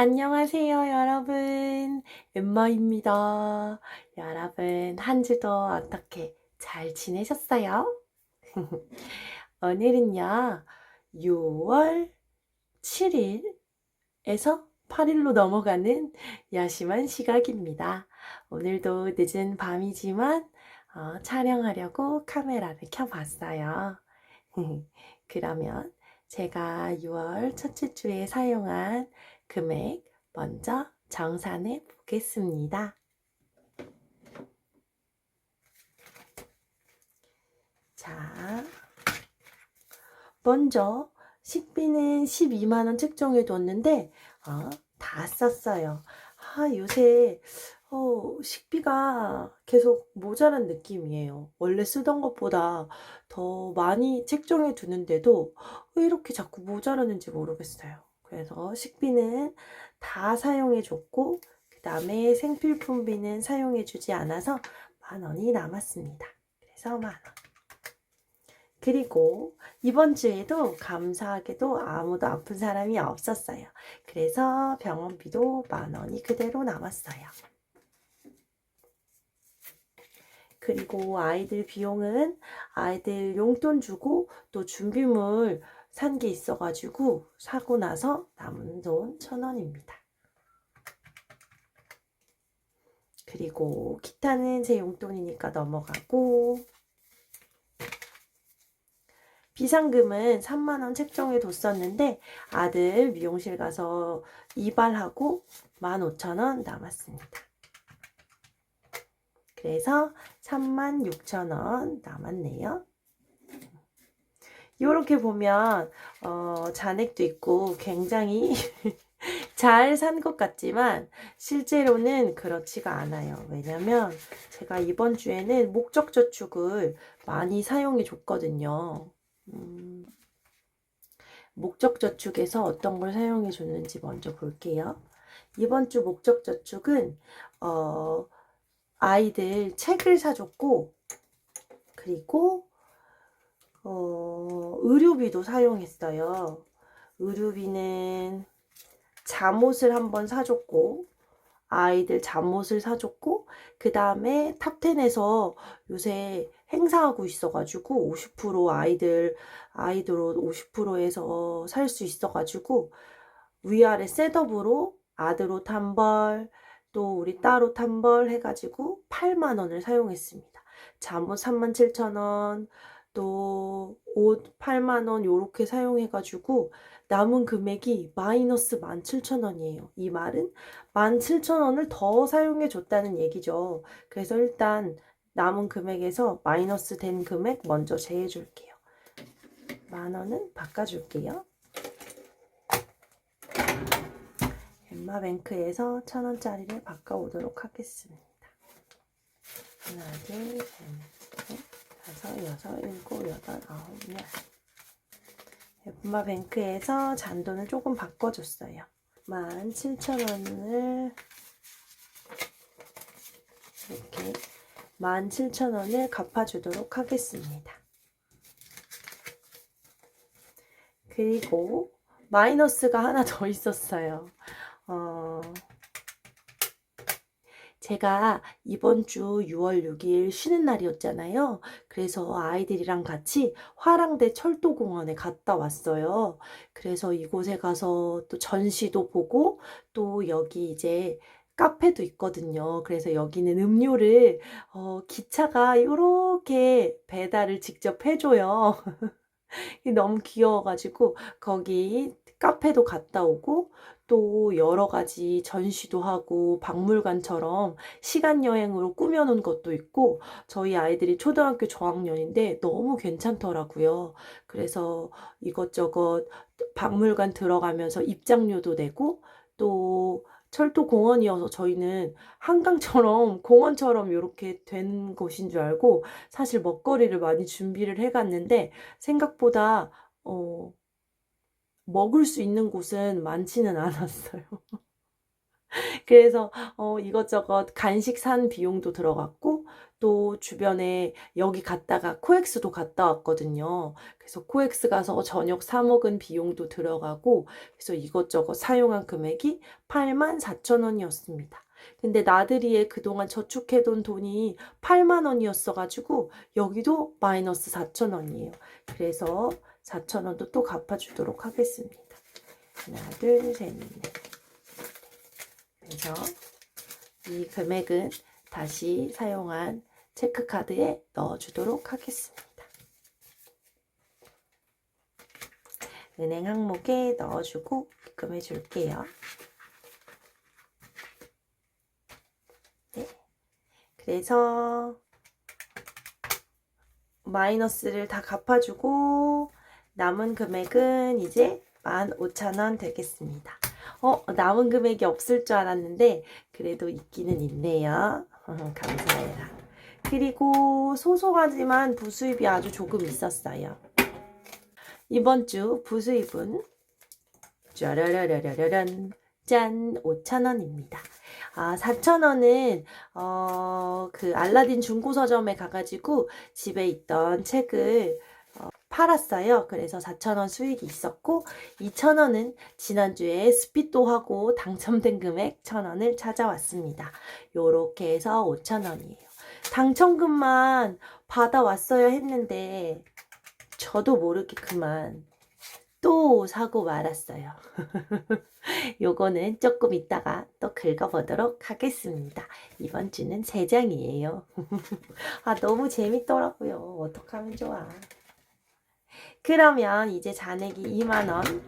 안녕하세요, 여러분. 엠마입니다. 여러분, 한 주도 어떻게 잘 지내셨어요? 오늘은요, 6월 7일에서 8일로 넘어가는 야심한 시각입니다. 오늘도 늦은 밤이지만 어, 촬영하려고 카메라를 켜봤어요. 그러면 제가 6월 첫째 주에 사용한 금액 먼저 정산해 보겠습니다. 자, 먼저 식비는 12만원 책정해 뒀는데, 어, 다 썼어요. 아, 요새, 어, 식비가 계속 모자란 느낌이에요. 원래 쓰던 것보다 더 많이 책정해 두는데도 왜 이렇게 자꾸 모자라는지 모르겠어요. 그래서 식비는 다 사용해 줬고, 그 다음에 생필품비는 사용해 주지 않아서 만 원이 남았습니다. 그래서 만 원. 그리고 이번 주에도 감사하게도 아무도 아픈 사람이 없었어요. 그래서 병원비도 만 원이 그대로 남았어요. 그리고 아이들 비용은 아이들 용돈 주고 또 준비물 산 게 있어가지고 사고 나서 남은 돈 천 원입니다. 그리고 기타는 제 용돈이니까 넘어가고 비상금은 3만원 책정해 뒀었는데 아들 미용실 가서 이발하고 15,000원 남았습니다. 그래서 36,000원 남았네요. 이렇게 보면 어, 잔액도 있고 굉장히 잘 산 것 같지만 실제로는 그렇지가 않아요. 왜냐면 제가 이번 주에는 목적 저축을 많이 사용해 줬거든요. 음, 목적 저축에서 어떤 걸 사용해 줬는지 먼저 볼게요. 이번 주 목적 저축은 어, 아이들 책을 사줬고 그리고 어, 의료비도 사용했어요. 의료비는 잠옷을 한번 사줬고, 아이들 잠옷을 사줬고, 그 다음에 탑텐에서 요새 행사하고 있어가지고, 50% 아이들, 아이들 옷 50%에서 살 수 있어가지고, 위아래 셋업으로 아들 옷 한 벌, 또 우리 딸 옷 한 벌 해가지고 8만 원을 사용했습니다. 잠옷 37,000원, 또 옷 8만 원 요렇게 사용해 가지고 남은 금액이 마이너스 17,000원이에요. 이 말은 17,000원을 더 사용해 줬다는 얘기죠. 그래서 일단 남은 금액에서 마이너스 된 금액 먼저 제해 줄게요. 만 원은 바꿔 줄게요. 엠마뱅크에서 천 원짜리를 바꿔 오도록 하겠습니다. 하나, 둘, 셋, 넷. 다섯, 여섯, 일곱, 여덟, 아홉, 열. 엠마뱅크에서 잔돈을 조금 바꿔줬어요. 17,000원을 이렇게 17,000원을 갚아주도록 하겠습니다. 그리고 마이너스가 하나 더 있었어요. 어, 제가 이번 주 6월 6일 쉬는 날이었잖아요. 그래서 아이들이랑 같이 화랑대 철도공원에 갔다 왔어요. 그래서 이곳에 가서 또 전시도 보고 또 여기 이제 카페도 있거든요. 그래서 여기는 음료를 어, 기차가 이렇게 배달을 직접 해줘요. 너무 귀여워가지고 거기 카페도 갔다 오고 또 여러 가지 전시도 하고 박물관처럼 시간 여행으로 꾸며놓은 것도 있고 저희 아이들이 초등학교 저학년인데 너무 괜찮더라고요. 그래서 이것저것 박물관 들어가면서 입장료도 내고 또 철도 공원이어서 저희는 한강처럼 공원처럼 이렇게 된 곳인 줄 알고 사실 먹거리를 많이 준비를 해갔는데 생각보다 어, 먹을 수 있는 곳은 많지는 않았어요. 그래서 어, 이것저것 간식 산 비용도 들어갔고 또 주변에 여기 갔다가 코엑스도 갔다 왔거든요. 그래서 코엑스 가서 저녁 사 먹은 비용도 들어가고 그래서 이것저것 사용한 금액이 8만 4천 원이었습니다. 근데 나들이에 그동안 저축해둔 돈이 8만 원이었어가지고 여기도 마이너스 4천 원이에요. 그래서 4천 원도 또 갚아주도록 하겠습니다. 하나, 둘, 셋, 넷. 그래서 이 금액은 다시 사용한 체크카드에 넣어주도록 하겠습니다. 은행 항목에 넣어주고 입금해 줄게요. 네. 그래서 마이너스를 다 갚아주고 남은 금액은 이제 15,000원 되겠습니다. 어, 남은 금액이 없을 줄 알았는데 그래도 있기는 있네요. 감사해라. 그리고 소소하지만 부수입이 아주 조금 있었어요. 이번 주 부수입은 짜라라라라란 짠 5,000원입니다. 아, 4,000원은 어, 그 알라딘 중고 서점에 가 가지고 집에 있던 책을 어, 팔았어요. 그래서 4,000원 수익이 있었고 2,000원은 지난주에 스피또 하고 당첨된 금액 1,000원을 찾아왔습니다. 요렇게 해서 5,000원이에요. 당첨금만 받아왔어야 했는데 저도 모르게 그만 또 사고 말았어요. 요거는 조금 이따가 또 긁어보도록 하겠습니다. 이번 주는 3장이에요. 아, 너무 재밌더라고요. 어떡하면 좋아. 그러면 이제 잔액이 2만원.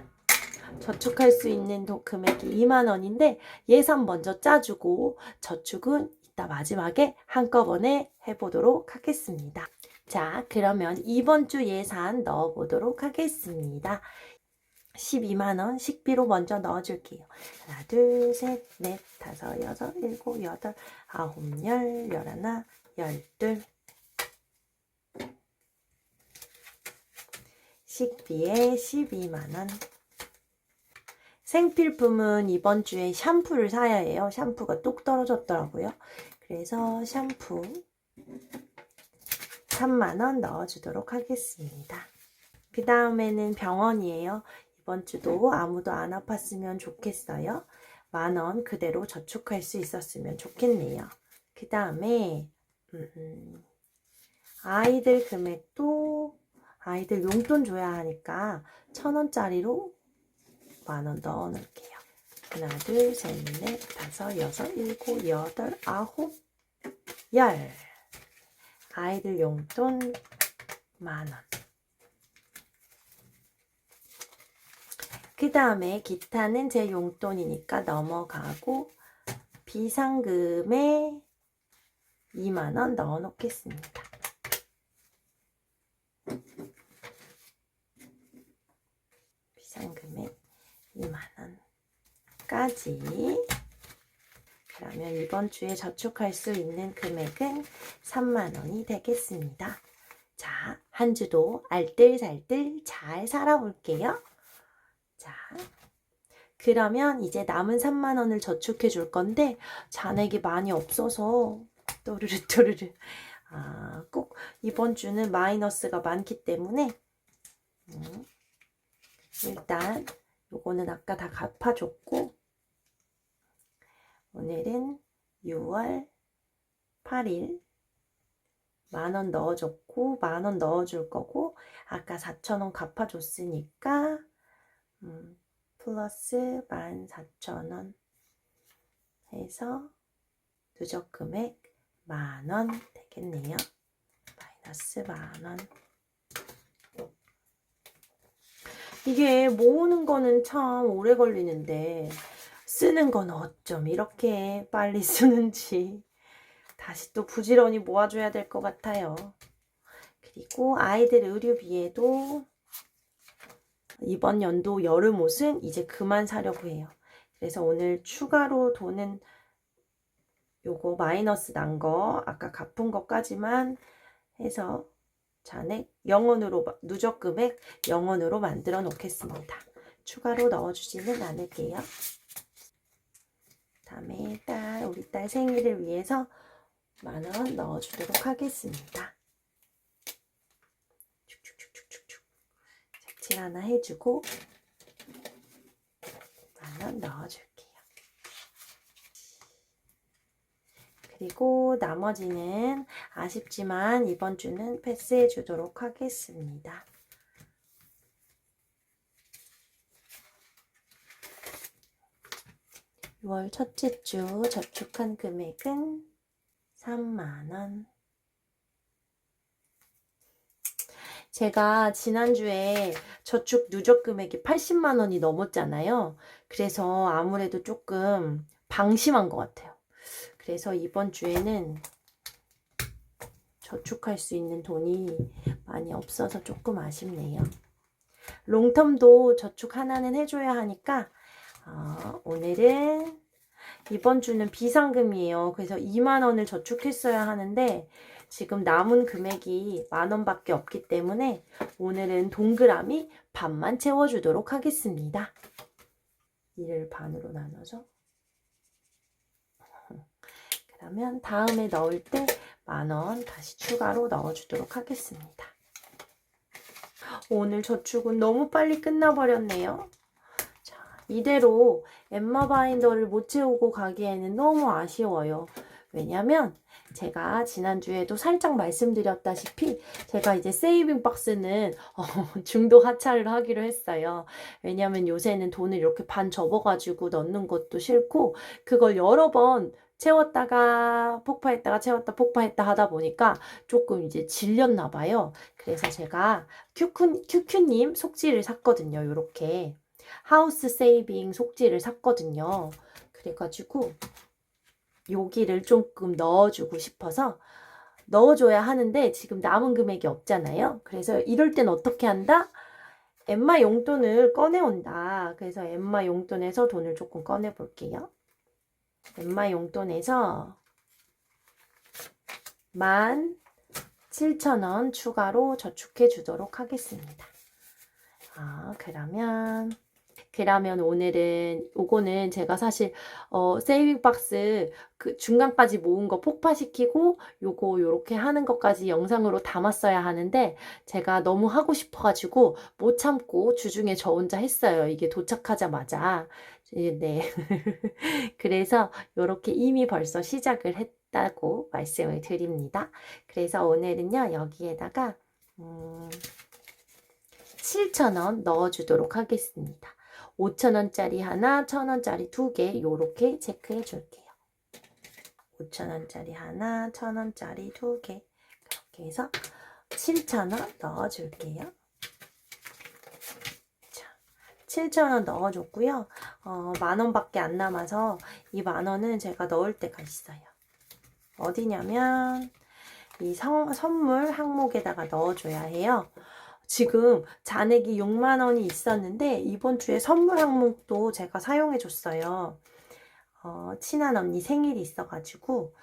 저축할 수 있는 도, 금액이 2만원인데 예산 먼저 짜주고 저축은 이따 마지막에 한꺼번에 해보도록 하겠습니다. 자, 그러면 이번 주 예산 넣어보도록 하겠습니다. 12만원 식비로 먼저 넣어줄게요. 하나, 둘, 셋, 넷, 다섯, 여섯, 일곱, 여덟, 아홉, 열, 열하나, 열둘. 식비에 12만원. 생필품은 이번 주에 샴푸를 사야 해요. 샴푸가 뚝 떨어졌더라고요. 그래서 샴푸 3만원 넣어주도록 하겠습니다. 그 다음에는 병원이에요. 이번 주도 아무도 안 아팠으면 좋겠어요. 만원 그대로 저축할 수 있었으면 좋겠네요. 그 다음에 음, 아이들 금액도 아이들 용돈 줘야 하니까 천 원짜리로 만 원 넣어 놓을게요. 하나, 둘, 셋, 넷, 다섯, 여섯, 일곱, 여덟, 아홉, 열. 아이들 용돈 만 원. 그 다음에 기타는 제 용돈이니까 넘어가고 비상금에 2만원 넣어 놓겠습니다. 비상금에 2만원까지 그러면 이번 주에 저축할 수 있는 금액은 3만원이 되겠습니다. 자, 한 주도 알뜰살뜰 잘 살아볼게요. 자, 그러면 이제 남은 3만 원을 저축해 줄 건데 잔액이 많이 없어서 또르르 또르르 아, 꼭 이번 주는 마이너스가 많기 때문에 음, 일단 요거는 아까 다 갚아줬고 오늘은 6월 8일 만 원 넣어줬고 만 원 넣어줄 거고 아까 4천 원 갚아줬으니까 음, 플러스 14,000원 해서 누적 금액 만 원 되겠네요. 마이너스 만원. 이게 모으는 거는 참 오래 걸리는데 쓰는 건 어쩜 이렇게 빨리 쓰는지 다시 또 부지런히 모아줘야 될 것 같아요. 그리고 아이들 의료비에도 이번 연도 여름 옷은 이제 그만 사려고 해요. 그래서 오늘 추가로 돈은 요거 마이너스 난 거 아까 갚은 것까지만 해서 잔액 영원으로 누적 금액 영원으로 만들어 놓겠습니다. 추가로 넣어주지는 않을게요. 다음에 딸 우리 딸 생일을 위해서 만 원 넣어주도록 하겠습니다. 축축축축축축. 색칠 하나 해주고 만 원 넣어줄게요. 그리고 나머지는 아쉽지만 이번 주는 패스해 주도록 하겠습니다. 월 첫째 주 저축한 금액은 3만원. 제가 지난주에 저축 누적 금액이 80만원이 넘었잖아요. 그래서 아무래도 조금 방심한 것 같아요. 그래서 이번 주에는 저축할 수 있는 돈이 많이 없어서 조금 아쉽네요. 롱텀도 저축 하나는 해줘야 하니까 어, 오늘은 이번 주는 비상금이에요. 그래서 2만 원을 저축했어야 하는데 지금 남은 금액이 만 원밖에 없기 때문에 오늘은 동그라미 반만 채워주도록 하겠습니다. 이를 반으로 나눠서 그러면 다음에 넣을 때 만 원 다시 추가로 넣어주도록 하겠습니다. 오늘 저축은 너무 빨리 끝나버렸네요. 자, 이대로 엠마 바인더를 못 채우고 가기에는 너무 아쉬워요. 왜냐면 제가 지난주에도 살짝 말씀드렸다시피 제가 이제 세이빙 박스는 어, 중도 하차를 하기로 했어요. 왜냐면 요새는 돈을 이렇게 반 접어가지고 넣는 것도 싫고 그걸 여러 번 채웠다가 폭파했다가 채웠다 폭파했다 하다 보니까 조금 이제 질렸나 봐요. 그래서 제가 큐큐, 큐큐님 속지를 샀거든요. 요렇게 하우스 세이빙 속지를 샀거든요. 그래가지고 여기를 조금 넣어주고 싶어서 넣어줘야 하는데 지금 남은 금액이 없잖아요. 그래서 이럴 땐 어떻게 한다? 엠마 용돈을 꺼내온다. 그래서 엠마 용돈에서 돈을 조금 꺼내 볼게요. 엠마 용돈에서 17,000원 추가로 저축해 주도록 하겠습니다. 아, 그러면 그러면 오늘은 요거는 제가 사실 어 세이빙 박스 그 중간까지 모은 거 폭파시키고 요거 요렇게 하는 것까지 영상으로 담았어야 하는데 제가 너무 하고 싶어 가지고 못 참고 주중에 저 혼자 했어요. 이게 도착하자마자. 네. 그래서 요렇게 이미 벌써 시작을 했다고 말씀을 드립니다. 그래서 오늘은요. 여기에다가 음 7,000원 넣어주도록 하겠습니다. 5,000원짜리 하나, 1,000원짜리 두 개, 요렇게 체크해 줄게요. 5,000원짜리 하나, 1,000원짜리 두 개. 그렇게 해서 7,000원 넣어 줄게요. 자, 7,000원 넣어줬고요. 어, 만원밖에 안 남아서 이 만원은 제가 넣을 때가 있어요. 어디냐면 이 성, 선물 항목에다가 넣어줘야 해요. 지금 잔액이 6만 원이 있었는데 이번 주에 선물 항목도 제가 사용해 줬어요. 어, 친한 언니 생일이 있어가지고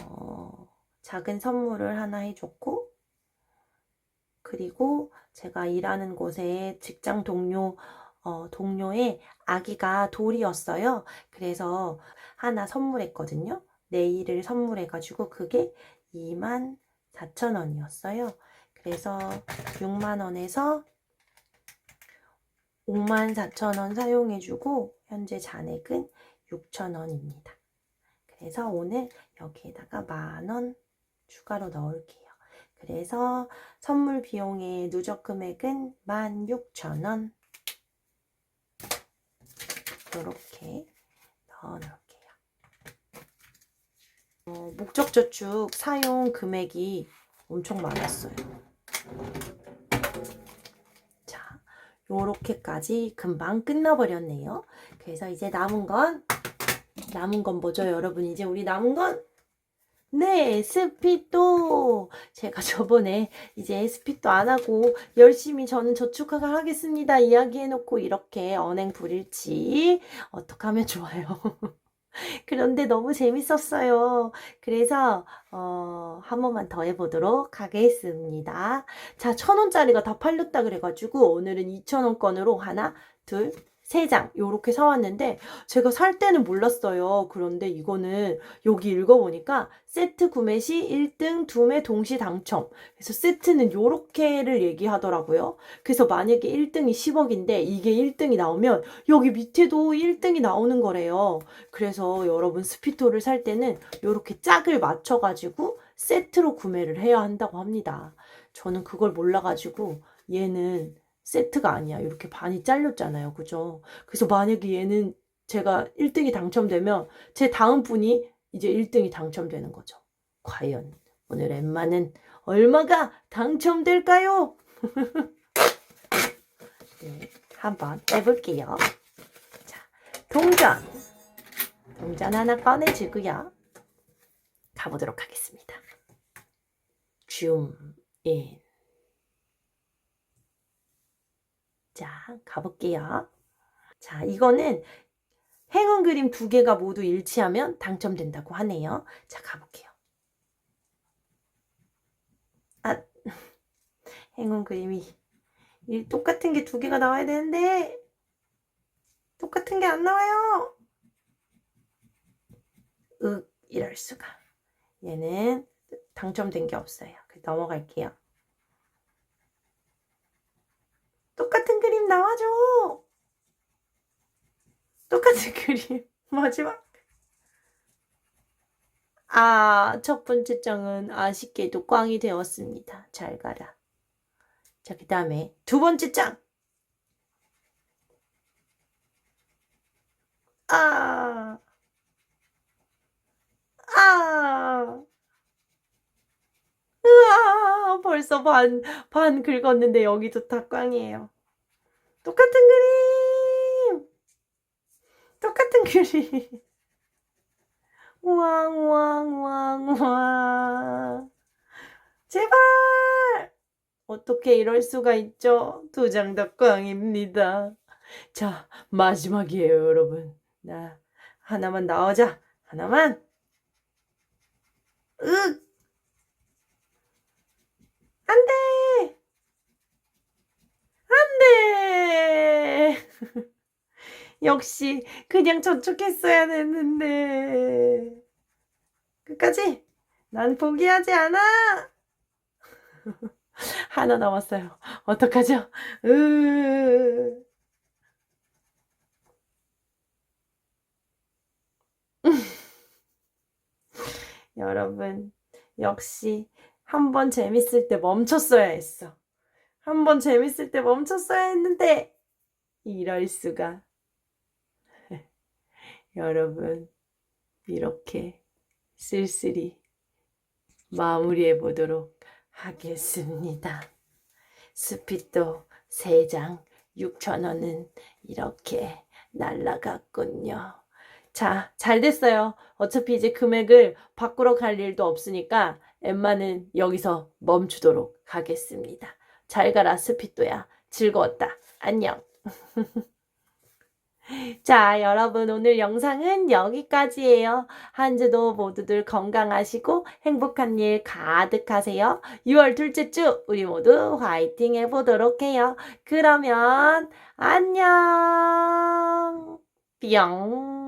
어, 작은 선물을 하나 해줬고 그리고 제가 일하는 곳에 직장 동료 어, 동료의 아기가 돌이었어요. 그래서 하나 선물했거든요. 네일을 선물해가지고 그게 2만 4천 원이었어요. 그래서 6만원에서 5만 4천원 사용해주고 현재 잔액은 6천원입니다. 그래서 오늘 여기에다가 만원 추가로 넣을게요. 그래서 선물 비용의 누적 금액은 16,000원 이렇게 넣어놓을게요. 어, 목적저축 사용 금액이 엄청 많았어요. 자, 요렇게까지 금방 끝나버렸네요. 그래서 이제 남은 건, 남은 건 뭐죠, 여러분? 이제 우리 남은 건, 네, 스피또! 제가 저번에 이제 스피또 안 하고 열심히 저는 저축하가 하겠습니다. 이야기해놓고 이렇게 언행 불일치. 어떻게 하면 좋아요? 그런데 너무 재밌었어요. 그래서 어, 한 번만 더 해보도록 하겠습니다. 자, 천 원짜리가 다 팔렸다 그래가지고 오늘은 이천 원권으로 하나, 둘, 3장 요렇게 사왔는데 제가 살 때는 몰랐어요. 그런데 이거는 여기 읽어보니까 세트 구매 시 1등, 2매 동시 당첨. 그래서 세트는 요렇게를 얘기하더라고요. 그래서 만약에 1등이 10억인데 이게 1등이 나오면 여기 밑에도 1등이 나오는 거래요. 그래서 여러분 스피토를 살 때는 요렇게 짝을 맞춰가지고 세트로 구매를 해야 한다고 합니다. 저는 그걸 몰라가지고 얘는 세트가 아니야. 이렇게 반이 잘렸잖아요. 그죠? 그래서 만약에 얘는 제가 1등이 당첨되면 제 다음 분이 이제 1등이 당첨되는 거죠. 과연 오늘 엠마는 얼마가 당첨될까요? 네, 한번 해볼게요. 자, 동전. 동전 하나 꺼내주고요. 가보도록 하겠습니다. 줌 인. 자, 가볼게요. 자, 이거는 행운 그림 두 개가 모두 일치하면 당첨된다고 하네요. 자, 가볼게요. 아, 행운 그림이 이 똑같은 게 두 개가 나와야 되는데 똑같은 게 안 나와요. 윽, 이럴 수가. 얘는 당첨된 게 없어요. 넘어갈게요. 똑같은 나와줘. 똑같은 그림. 마지막. 아, 첫 번째 장은 아쉽게도 꽝이 되었습니다. 잘 가라. 자, 그 다음에 두 번째 장. 아, 아. 으아, 벌써 반, 반 긁었는데 여기도 다 꽝이에요. 똑같은 그림! 똑같은 그림. 우왕, 우왕, 우왕, 우왕. 제발! 어떻게 이럴 수가 있죠? 두장다 꽝입니다. 자, 마지막이에요, 여러분. 나, 하나만 나오자. 하나만. 윽! 안 돼! 안 돼! 역시, 그냥 저축했어야 됐는데. 끝까지! 난 포기하지 않아! 하나 남았어요. 어떡하죠? 으... 여러분, 역시 한 번 재밌을 때 멈췄어야 했어. 한 번 재밌을 때 멈췄어야 했는데, 이럴 수가. 여러분, 이렇게 쓸쓸히 마무리해 보도록 하겠습니다. 스피또 3장 6천원은 이렇게 날라갔군요. 자, 잘 됐어요. 어차피 이제 금액을 바꾸러 갈 일도 없으니까 엠마는 여기서 멈추도록 하겠습니다. 잘 가라, 스피또야. 즐거웠다. 안녕. 자, 여러분, 오늘 영상은 여기까지예요. 한 주도 모두들 건강하시고 행복한 일 가득하세요. 6월 둘째 주 우리 모두 화이팅 해보도록 해요. 그러면 안녕. 뿅.